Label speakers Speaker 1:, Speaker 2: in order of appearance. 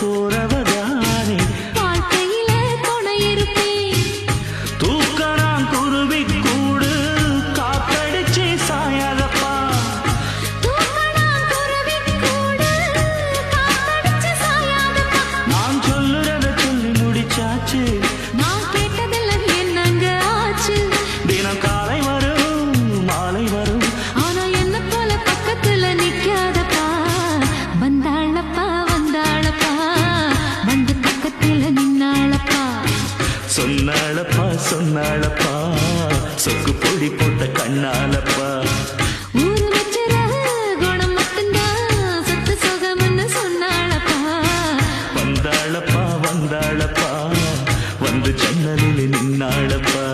Speaker 1: போறவதானே?
Speaker 2: வாழ்க்கையில துணை இருப்பேன்.
Speaker 1: தூக்கணாம் குருவி சொன்னாளப்பா சொன்னாளப்பா. சொக்கு பொடி போட்ட கண்ணாலப்பா
Speaker 2: ஊரு வச்சர குணம் மட்டும்தான் சொத்து சுகம்னு சொன்னாளப்பா.
Speaker 1: வந்தாளப்பா வந்தாளப்பா. வந்து ஜன்னலில் நின்னாளப்பா.